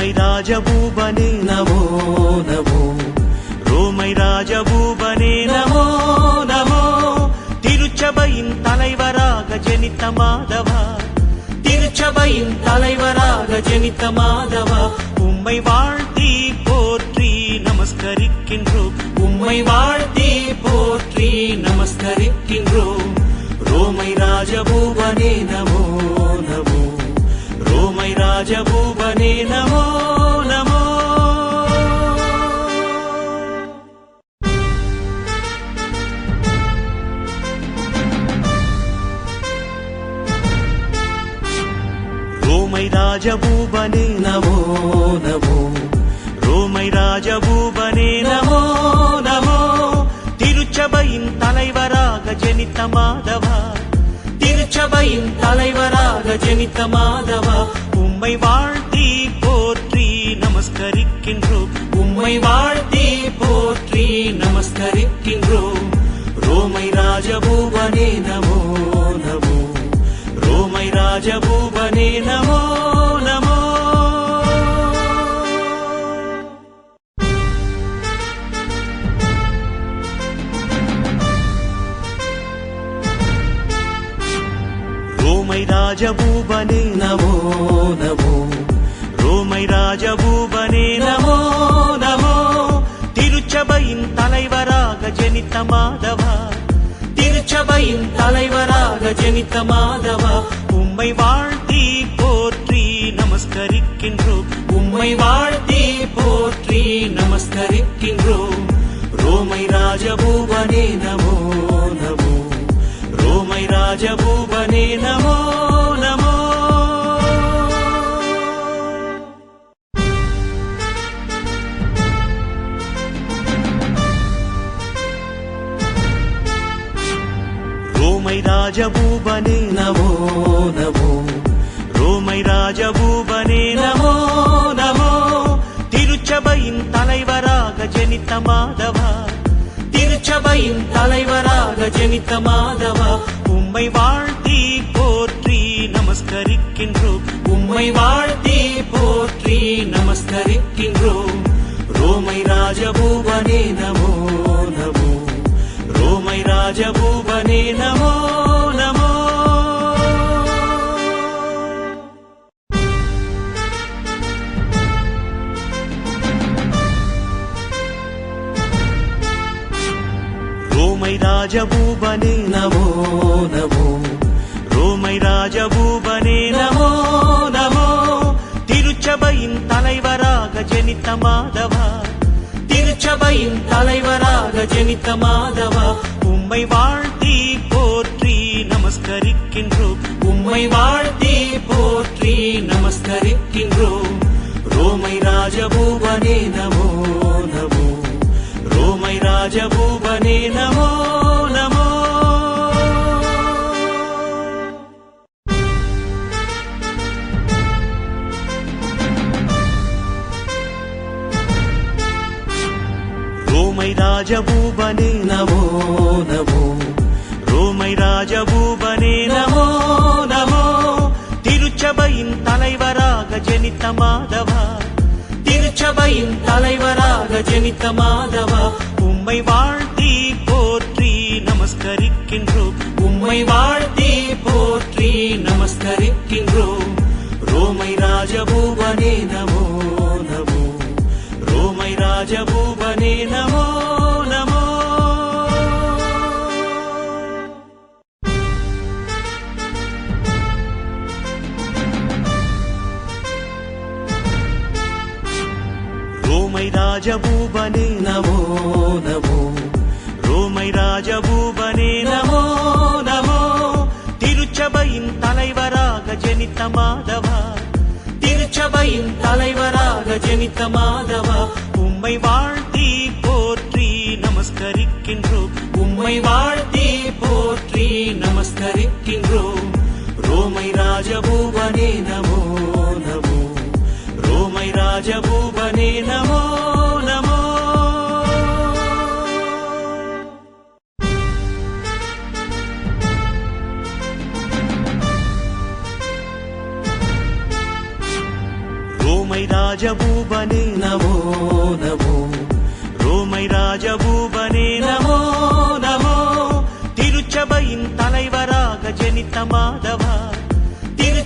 ரோமை ராஜபூபனே நமோ நமோ. ரோமை ராஜபூபனே நமோ நமோ. திருச்சபையின் தலைவராக ஜனித்த மாதவா. திருச்சபையின் தலைவராக ஜனித்த மாதவா. உம்மை வாழ்த்தி போற்றி நமஸ்கரிக்கின்றோம். உம்மை வாழ் ரோமை ராஜபூபனே நமோ நமோ. ரோமை ராஜபூபனே நமோ நமோ. திருச்சபையின் தலைவராக ஜனித்த மாதவா. திருச்சபையின் தலைவராக ஜனித்த மாதவா. உம்மை வாழ ரோமை ராஜபூபனே நமோ நமோ. ரோமை ராஜபூபனே நமோ நமோ. திருச்சபையின் தலைவராக ஜனித்த மாதவா. திருச்சபையின் தலைவராக ஜனித்த மாதவா. உம்மை வாழ்த்தி போற்றி நமஸ்கரிக்கின்றோம். உம்மை வாழ்த்தி போற்றி நமஸ்கரிக்கின்றோம். ரோமை ராஜபூபனே நமோ. ரோமை ராஜபூபனே நமோ நமோ ரோமை ராஜபூபனே நமோ நமோ ரோமை ராஜபூபனே நமோ நமோ திருச்சபையின் தலைவராக ஜெனித்த மாதவா திருச்சபையின் தலைவராக ஜெனித்த மாதவா உம்மை வாழ்த்தி போற்றி நமஸ்கரிக்கின்றோம். உம்மை வாழ்த்தி ராஜபூபனே நமோ நமோ ரோமை ராஜபூபனே நமோ நமோ திருச்சபையின் தலைவராக ஜனித்த மாதவா திருச்சபையின் தலைவராக ஜனித்த மாதவா ரோமை ராஜபூபனே நமோ நமோ. ரோமை ராஜபூபனே நமோ நமோ. திருச்சபையின் தலைவராக ஜனித்த மாதவா. திருச்சபையின் தலைவராக ஜனித்த மாதவா. உம்மை வாழ்த்தி போற்றி நமஸ்கரிக்கின்றோம் உம்மை வாழ்த்தி போற்றி நமஸ்கரிக்கின்றோம் ரோமை ராஜபூபனே நமோ. ரோமை ராஜபூபனே நமோ நமோ ரோமை ராஜபூபனே நமோ நமோ ரோமை ராஜபூபனே நமோ நமோ திருச்சபையின் தலைவராக ஜெனித்த மாதவா திருச்சபையின் தலைவராக ஜெனித்த மாதவா உம்மை வாழ்த்தி போற்றி நமஸ்கரிக்கின்றோம். உம்மை வாழ்த்தி போற்றி நமஸ்கரிக்கின்றோம். ரோமை ராஜபூபனே நமோ நமோ. ரோமை ராஜபூபனே நமோ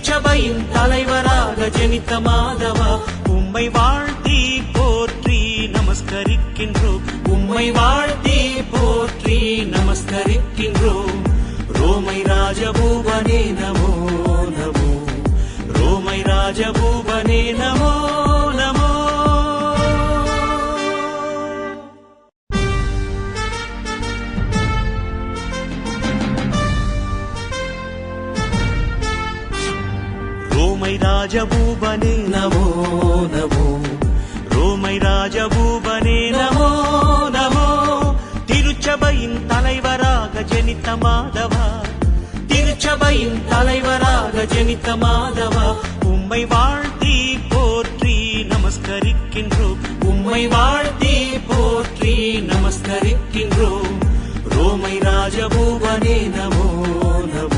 திருச்சபையின் தலைவராக ஜனித்த மாதவா உம்மை வாழ்த்தி போற்றி நமஸ்கரிக்கின்றோம். உம்மை வாழ்த்தி ரோமை ராஜபூபனே நமோ நமோ. ரோமை ராஜபூபனே நமோ நமோ. திருச்சபையின் தலைவராக ஜனித்த மாதவா. திருச்சபையின் தலைவராக ஜனித்த மாதவா. உம்மை வாழ்த்தி போற்றி நமஸ்கரிக்கின்றோம். உம்மை வாழ்த்தி போற்றி நமஸ்கரிக்கின்றோம். ரோமை ராஜபூபனே நமோ நமோ.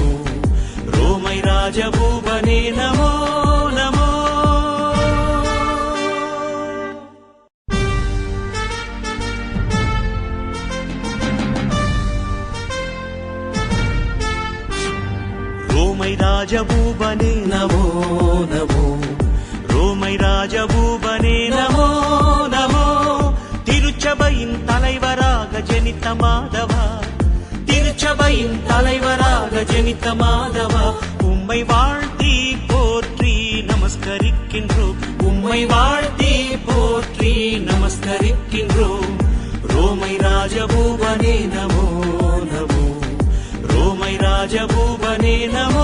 ரோமை ராஜபூபனே நமோ நமோ ரோமை ராஜபூபனே நமோ நமோ ரோமை ராஜபூபனே நமோ நமோ திருச்சபையின் தலைவராக ஜெனித்த மாதவா திருச்சபையின் தலைவராக ஜெனித்த மாதவா உம்மை வாழ்த்தி போற்றி நமஸ்கரிக்கின்றோம் உம்மை வாழ்த்தி போற்றி நமஸ்கரிக்கின்றோம் ரோமை ராஜபூபனே நமோ நமோ ரோமை ராஜபூபனே நமோ நமோ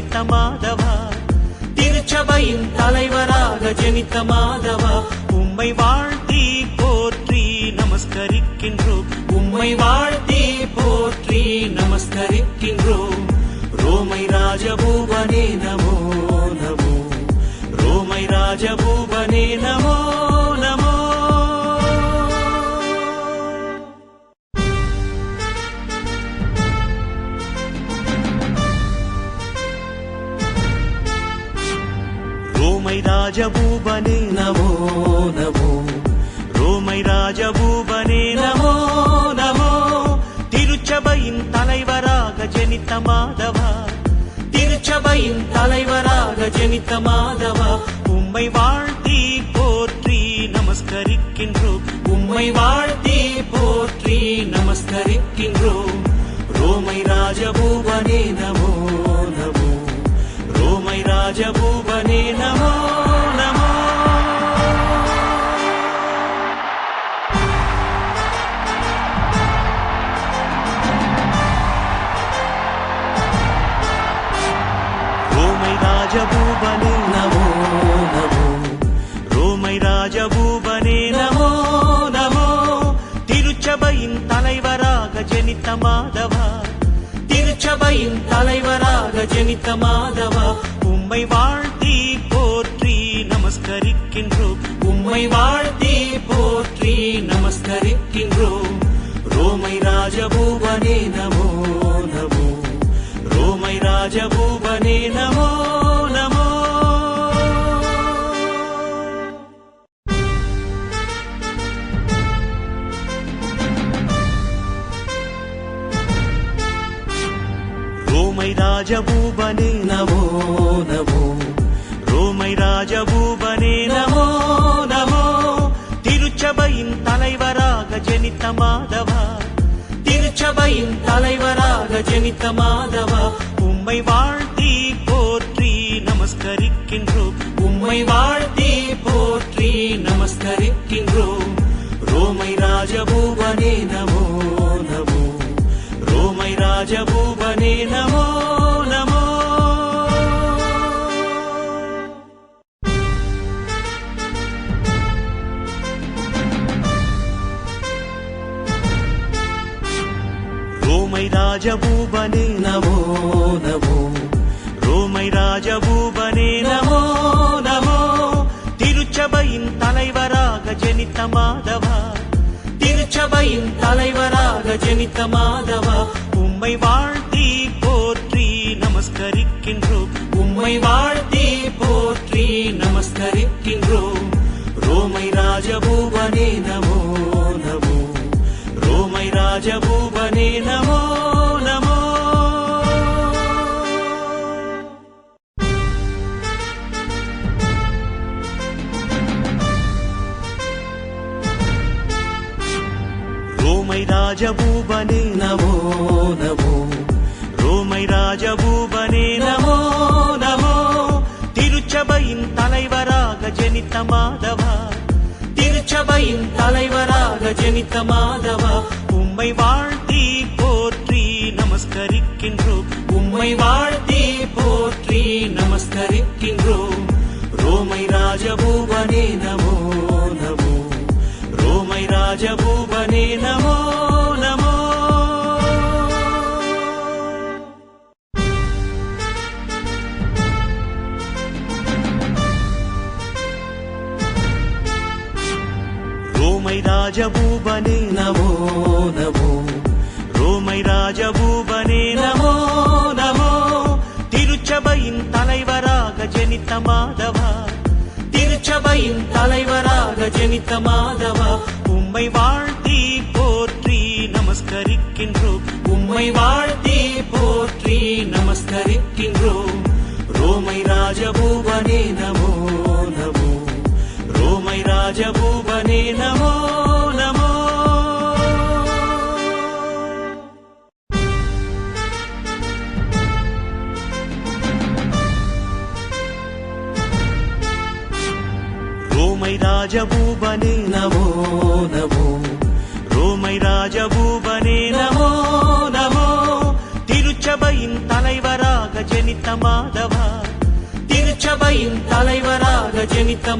ஜனித்த மாதவா திருச்சபையின் தலைவராக ஜனித்த மாதவா உம்மை வாழ்த்தி போற்றி நமஸ்கரிக்கின்றோம். உம்மை வாழ்த்தி ராஜபூபனே நமோ நமோ. ரோமை ராஜபூபனே நமோ நமோ. திருச்சபையின் தலைவராக ஜனித்த மாதவா. திருச்சபையின் தலைவராக ஜனித்த மாதவா. உம்மை வாழ்த்தி போற்றி நமஸ்கரிக்கின்றோம் உம்மை வாழ்த்தி போற்றி நமஸ்கரிக்கின்றோம் ரோமை ராஜபூபனே நமோ ரோமை ராஜபூபனே நமோ நமோ ரோமை ராஜபூபனே நமோ நமோ ரோமை ராஜபூபனே நமோ நமோ திருச்சபையின் தலைவராக ஜெனித்த மாதவா திருச்சபையின் தலைவராக ஜெனித்த மாதவா உம்மை வாழ்த்தி போற்றி நமஸ்கரிக்கின்றோம். உம்மை வாழ்த்தி போற்றி நமஸ்கரிக்கின்றோம் மாதவா? திருச்சபையின் தலைவராக ஜெனித்த மாதவா? உம்மை வாழ்த்தி போற்றி நமஸ்கரிக்கின்றோம். உம்மை வாழ் ராஜபூபனே நமோ நமோ ரோமை ராஜபூபனே நமோ நமோ திருச்சபையின் தலைவராக ஜனித்த மாதவா திருச்சபையின் தலைவராக ஜனித்த மாதவா உம்மை வாழ்த்தி போற்றி நமஸ்கரிக்கின்றோம் உம்மை வாழ் ரோமை ராஜபூபனே நமோ நமோ. ரோமை ராஜபூபனே நமோ நமோ. திருச்சபையின் தலைவராக ஜனித்த மாதவா. திருச்சபையின் தலைவராக ஜனித்த மாதவா. உம்மை வாழ்த்தி போற்றி நமஸ்கரிக்கின்றோம். உம்மை வாழ்த்தி போற்றி நமஸ்கரிக்கின்றோம். ரோமை ராஜபூபனே நமோ. ராஜபூபனே நமோ நமோ ரோமை ராஜபூபனே நமோ நமோ திருச்சபையின் தலைவராக ஜெனித்த மாதவா திருச்சபையின் தலைவராக ஜெனித்த மாதவா உம்மை வாழ்த்தி ரோமை ராஜபூபனே நமோ நமோ ரோமை ராஜபூபனே நமோ நமோ திருச்சபையின் தலைவராக ஜெனித்த மாதவா திருச்சபையின் தலைவராக ஜெனித்த